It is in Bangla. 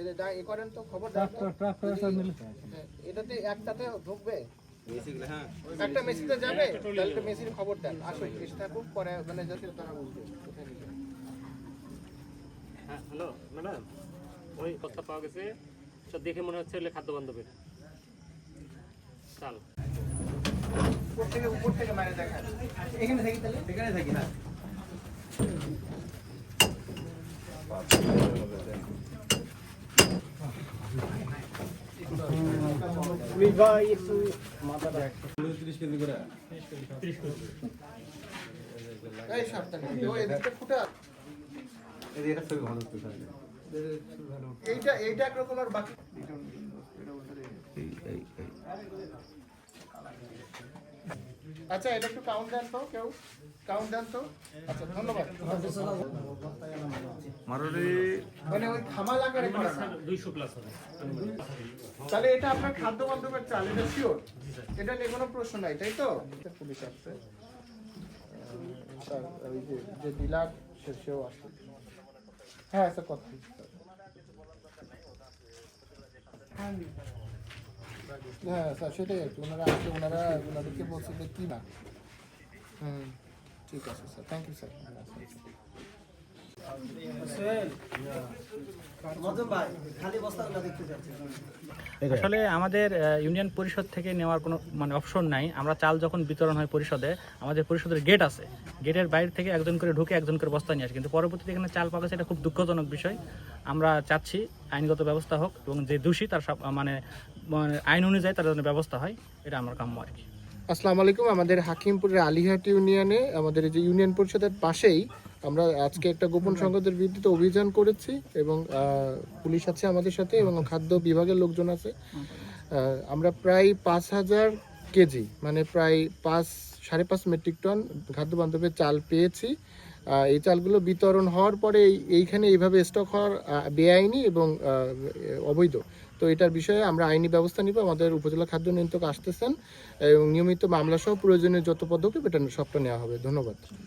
এ করেন তো খবর হ্যাঁ, এটাতে একটাতে ঢুকবে। একটা মেসিতে যাবে তাহলে মেসির খবর দেন। আসুন এসে থাকুক পরে মানে যাতে তারা বুঝবে হ্যাঁ হ্যালো ম্যাডাম ওই প্রস্তাব পাওয়া গেছে। সব দেখে মনে হচ্ছে খাদ্য বান্ধবের চাল। উপর থেকে উপর থেকে মারে দেখান এখানে থাকি তাহলে? এখানে থাকি না তিরিশ কেজি করে এই সাবধানে ও এদিকে ফুটা এই যে এটা ছবি ভালো তো স্যার এইটা এইটা আচ্ছা এটা একটু কাউন্ট দেন তো কেউ? কাউন্ট দেন তো? আচ্ছা ধন্যবাদ। মারুরি মানে ওই খামাল আকারে করা না দুইশো প্লাস হবে। তাহলে এটা আপনার খাদ্য বান্ধবের চাল এটা শিওর এটা নিয়ে কোনো প্রশ্ন নাই তাই তো? পুলিশ আসছে। স্যার ওই যে যে ডিলার সে সেও আসছে হ্যাঁ স্যার কথা হ্যাঁ স্যার সেটাই আর কি। ওনারা আসছে ওনারা ওনাদেরকে বলছে যে কি না? হুম। ঠিক আছে স্যার থ্যাংক ইউ স্যার আসলে আমাদের ইউনিয়ন পরিষদ থেকে নেওয়ার কোনো মানে অপশন নাই। আমরা চাল যখন বিতরণ হয় পরিষদে, আমাদের পরিষদের গেট আছে। গেটের বাইরে থেকে একজন করে ঢুকে একজন করে বস্তা নিয়ে আসে। কিন্তু পরবর্তীতে এখানে চাল পাওয়া এটা খুব দুঃখজনক বিষয়। আমরা চাচ্ছি আইনগত ব্যবস্থা হোক এবং যে দোষী তার সব- মানে মানে আইন অনুযায়ী তার জন্য ব্যবস্থা হয়। এটা আমার কাম্য আর কি। আসসালামু আলাইকুম, আমাদের হাকিমপুরের আলিহাট ইউনিয়নে, আমাদের যে ইউনিয়ন পরিষদের পাশেই আমরা আজকে একটা গোপন সংঘাতের বিরুদ্ধে অভিযান করেছি এবং পুলিশ আছে আমাদের সাথে এবং খাদ্য বিভাগের লোকজন আছে। আমরা প্রায় পাঁচ হাজার কেজি মানে প্রায় পাঁচ, সাড়ে পাঁচ মেট্রিক টন খাদ্য বান্ধবের চাল পেয়েছি। এই চালগুলো বিতরণ হওয়ার পরে এই- এইখানে এইভাবে স্টক হওয়ার বেআইনি এবং অবৈধ। তো এটার বিষয়ে আমরা আইনি ব্যবস্থা নিব, আমাদের উপজেলা খাদ্য নিয়ন্ত্রক আসতেছেন এবং নিয়মিত মামলাসহ প্রয়োজনীয় যত পদক্ষেপ, এটা সবটা নেওয়া হবে। ধন্যবাদ।